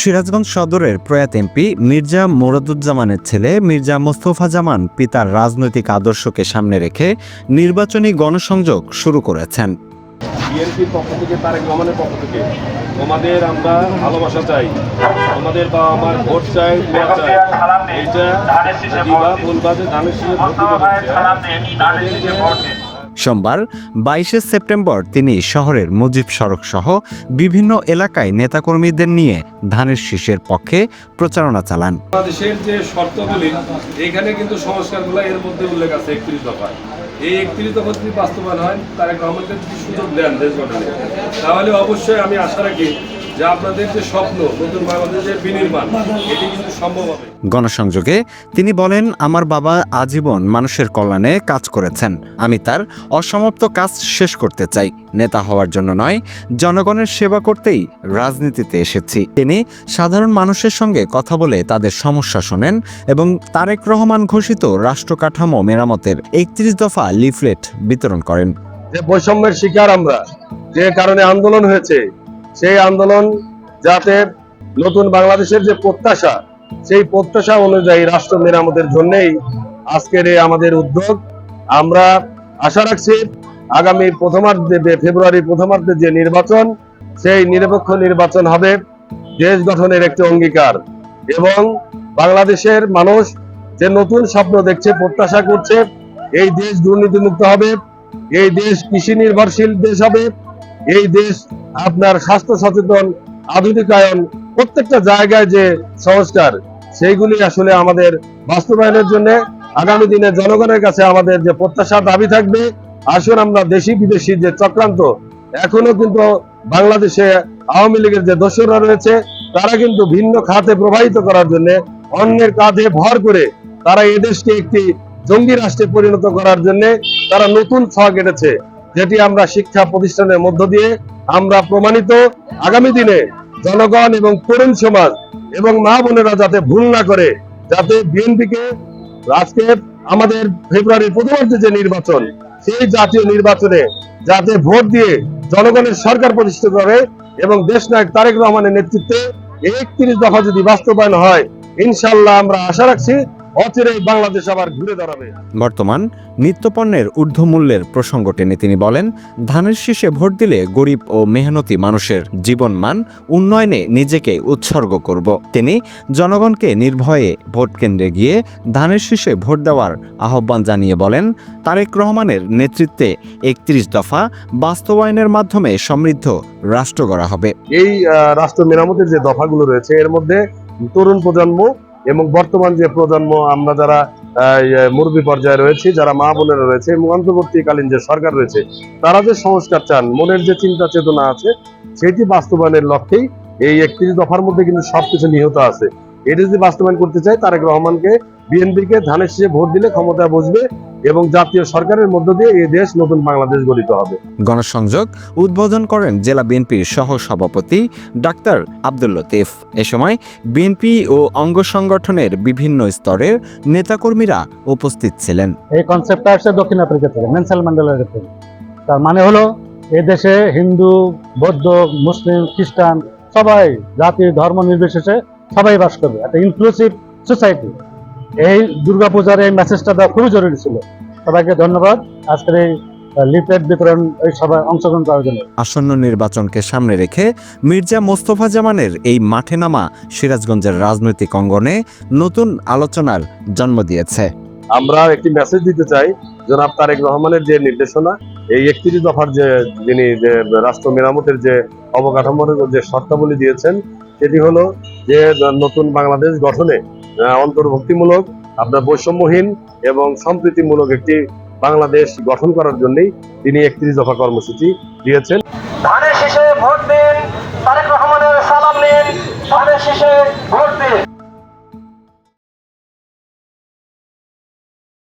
সিরাজগঞ্জ সদরের প্রয়াত এমপি মির্জা মোরাদুজ্জামানের ছেলে মির্জা মোস্তফা জামান পিতার রাজনৈতিক আদর্শকে সামনে রেখে নির্বাচনী গণসংযোগ শুরু করেছেন। বিএনপির পক্ষ থেকে তারেক রহমানের পক্ষ থেকে তোমাদের আমরা ভালোবাসা চাই তোমাদের বা আমার ভোট চাই চাই। এইটা দিবা বলবা ধানের শীষে ভোট দিতে হচ্ছে তোমাদের যে সোমবার বাইশে সেপ্টেম্বর তিনি শহরের মুজিব সড়ক সহ বিভিন্ন এলাকায় নেতাকর্মীদের নিয়ে ধানের শীষের পক্ষে প্রচারণা চালান। বাংলাদেশের যে শর্তগুলি এখানে কিন্তু সংস্কারগুলো এর মধ্যে উল্লেখ আছে একত্রিশ দফায় এই একত্রিশ দফা যদি বাস্তবায়ন হয় তারেক রহমানকে সুযোগ দেন দেশ গঠনে, তাহলে অবশ্যই আমি আশা রাখি যে আপনাদের যে স্বপ্ন নতুন বাংলাদেশের বিনির্মাণ এটি কিন্তু সম্ভব হবে। গণসংযোগে তিনি বলেন আমার বাবা আজীবন মানুষের কল্যাণে কাজ করেছেন। আমি তার অসমাপ্ত কাজ শেষ করতে চাই। নেতা হওয়ার জন্য নয় জনগণের সেবা করতেই রাজনীতিতে এসেছি। তিনি সাধারণ মানুষের সঙ্গে কথা বলে তাদের সমস্যা শোনেন এবং তারেক রহমান ঘোষিত রাষ্ট্র কাঠামো মেরামতের একত্রিশ দফা লিফলেট বিতরণ করেন। যে বৈষম্যের শিকার আমরা যে কারণে আন্দোলন হয়েছে সেই আন্দোলন যাতে নতুন বাংলাদেশের যে প্রত্যাশা, সেই প্রত্যাশা অনুযায়ী রাষ্ট্র মেরামতের জন্যই আজকের এই আমাদের উদ্যোগ। আমরা আশা রাখছি আগামী প্রথমার্ধে ফেব্রুয়ারি প্রথমার্ধে যে নির্বাচন, সেই নিরপেক্ষ নির্বাচন হবে দেশ গঠনের একটি অঙ্গীকার। এবং বাংলাদেশের মানুষ যে নতুন স্বপ্ন দেখছে, প্রত্যাশা করছে, এই দেশ দুর্নীতিমুক্ত হবে, এই দেশ কৃষি নির্ভরশীল দেশ হবে এই দেশ, আপনার স্বাস্থ্য সচেতন, আধুনিকায়ন, প্রত্যেকটা জায়গায় যে সংস্কার, সেইগুলি আসলে আমাদের বাস্তবায়নের জন্য আগামী দিনে জনগণের কাছে আমাদের যে প্রত্যাশা, দাবি থাকবে, আসুন আমরা দেশি বিদেশি যে চক্রান্ত, এখনও কিন্তু বাংলাদেশে আওয়ামী লীগের যে দোসররা রয়েছে, তারা কিন্তু ভিন্ন খাতে প্রবাহিত করার জন্য, অন্যের কাঁধে ভর করে তারা এদেশকে একটি জঙ্গি রাষ্ট্রে পরিণত করার জন্য তারা নতুন ছক এটেছে। যেটি আমরা শিক্ষা প্রতিষ্ঠানের মধ্য দিয়ে আমরা প্রমাণিত আগামী দিনে জনগণ এবং তরুণ সমাজ এবং মা বোনেরা যাতে ভুল না করে, যাতে বিএনপিকে আজকে আমাদের ফেব্রুয়ারির প্রথমার্ধে যে নির্বাচন, সেই জাতীয় নির্বাচনে যাতে ভোট দিয়ে জনগণের সরকার প্রতিষ্ঠা করে এবং দেশ নায়ক তারেক রহমানের নেতৃত্বে একত্রিশ দফা যদি বাস্তবায়ন হয় ইনশাল্লাহ আমরা আশা রাখছি অচিরেই বাংলাদেশ আবার ঘুরে দাঁড়াবে। বর্তমান নিত্যপণ্যের ঊর্ধ্বমূল্যের প্রসঙ্গ টেনে তিনি বলেন ধানের শীষে ভোট দিলে গরিব ও মেহনতি মানুষের জীবনমান উন্নয়নে নিজেকে উৎসর্গ করব। তিনি জনগণকে নির্ভয়ে ভোট কেন্দ্রে গিয়ে ধানের শীষে ভোট দেওয়ার আহ্বান জানিয়ে বলেন তারেক রহমানের নেতৃত্বে একত্রিশ দফা বাস্তবায়নের মাধ্যমে সমৃদ্ধ রাষ্ট্র গড়া হবে। এই রাষ্ট্র মেরামতের যে দফাগুলো রয়েছে এর মধ্যে তরুণ প্রজন্ম এবং বর্তমান যে প্রজন্ম, আমরা যারা মুরব্বী পর্যায়ে রয়েছে, যারা মা বোনেরা রয়েছে এবং অন্তর্বর্তীকালীন যে সরকার রয়েছে, তারা যে সংস্কার চান, মনের যে চিন্তা চেতনা আছে, সেটি বাস্তবায়নের লক্ষ্যেই এই একত্রিশ দফার মধ্যে কিন্তু সবকিছু নিহত আছে। এটি যদি বাস্তবায়ন করতে চায়, তারেক রহমানকে বিএনপিকে ধানের শীষে ভোট দিলে ক্ষমতায় বসবে এবং জাতীয় সরকারের মধ্য দিয়ে এই দেশ নতুন বাংলাদেশ গঠিত হবে। গণসংযোগ উদ্বোধন করেন জেলা বিএনপির সহ সভাপতি ডাক্তার আব্দুল লতিফ। এ সময় বিএনপি ও অঙ্গ সংগঠনের বিভিন্ন স্তরের নেতাকর্মীরা উপস্থিত ছিলেন। এই কনসেপ্টটা আসছে দক্ষিণ আফ্রিকা থেকে নেলসন ম্যান্ডেলার কাছ থেকে তার মানে হলো এই দেশে হিন্দু বৌদ্ধ মুসলিম খ্রিস্টান সবাই জাতি ধর্ম নির্বিশেষে সবাই বাস করবে। একটা ইনক্লুসিভ সোসাইটি এই দুর্গাপূজার এই মেসেজটা দেওয়া খুবই জরুরি ছিল। সবাইকে ধন্যবাদ। আজকের এই লিফলেট বিতরণ এই সবাই অংশগ্রহণ করার জন্য। আসন্ন নির্বাচনকে সামনে রেখে মির্জা মোস্তফা জামানের এই মাঠে নামা সিরাজগঞ্জের রাজনৈতিক অঙ্গনে নতুন আলোচনার জন্ম দিয়েছে। আমরা একটি মেসেজ দিতে চাই জনাব তারেক রহমানের যে নির্দেশনা এই একত্রিশ দফার যে যিনি যে রাষ্ট্র মেরামতের যে অবকাঠামোর যে শর্তাবলী দিয়েছেন সেটি হলো যে নতুন বাংলাদেশ গঠনে অন্তর্ভুক্তিমূলক, আপনার বৈষম্যহীন এবং সম্প্রীতিমূলক একটি বাংলাদেশ গঠন করার জন্যই তিনি একত্রিশ দফা কর্মসূচি দিয়েছেন। ধানের শীষে